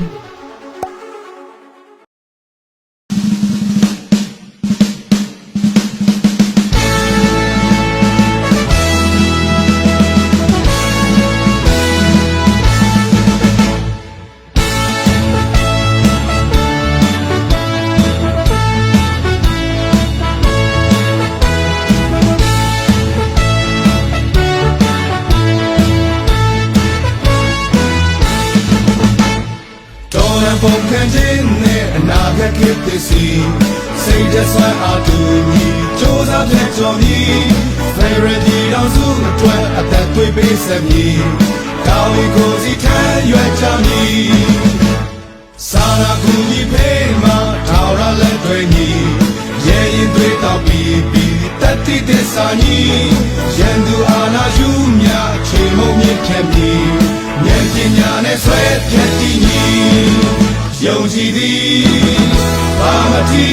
တော်ရ ပုံခံခြင်းနဲ့အနာဂတ်ခေတ်သစ်စီစိတ်သက်ဆွမ်းအားတူညီစ조사ဖြတ်ကျော်မည် Favorite ဒီတော်စုအတွက်အသက်သွေးပေးဆက်မည်ကောင်းရီကိုစီထမ်းရွက်ကြမည်စာရာကူညီဖေးမှာထောင်ရလက်တွေညီရဲရင်တွေတော့ပြီးပြီးတတိတစ္ဆာညီရန်သူအာနာယူမြချိန်မုံမြင့်ဖြတ်မည်ဉာဏ်ပညာနဲ့ဆွဲဖြတ်တည်ညီယုံ ကြည်သည်ဘာမတိ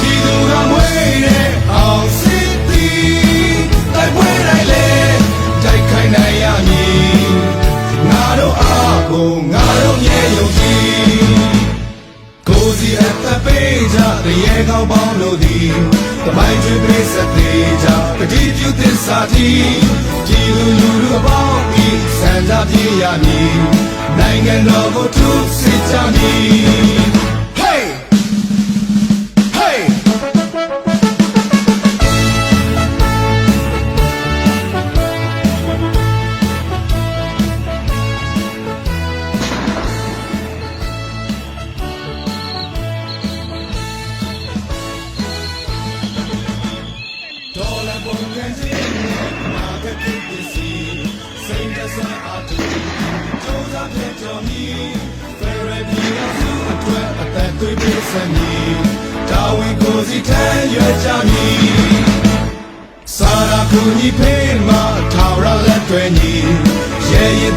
ဒီသူကမွေးတဲ့အောင်စစ်သည်တိုက်ပွဲတိုင်းလေတိုက်ခိုင်းနိုင်ရမည်ငါတို့အားကိုငါ ကောင်းပေါင်းလို့သည်တမိုင်းကျွေးပေးစတဲ့ကြပတိပြုသစ္စာတီဒီလူလူလူအပေါင်းဤစံကြပြေရမည်နိုင်ငံတော်ကိုထုစစ်ကြမည်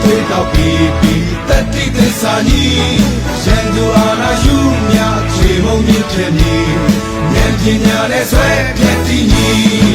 သွေးတော့ပြီးပြီးတတိသစ္စာညီရန်သူအာနာယူမြချေမုံမြင့်တဲ့ညီဉာဏ်ပညာနဲ့ဆွဲဖြတ်တည်ညီ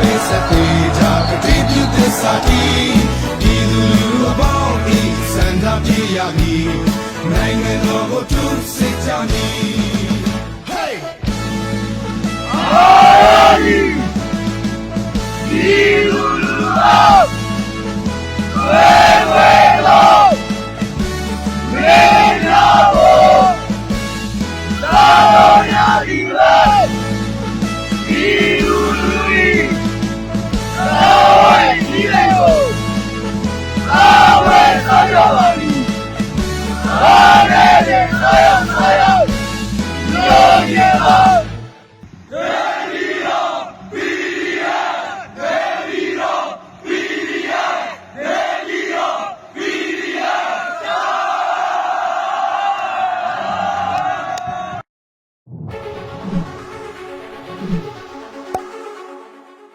ပေးဆက်ပေးကြပတိပြုသစ္စာတီဒီလူလူအပေါင်းဤစံသာပြေရမည်နိုင်ငံတော်ကိုထုစစ်ကြမည် Hey ဒီလူလူ 加油加油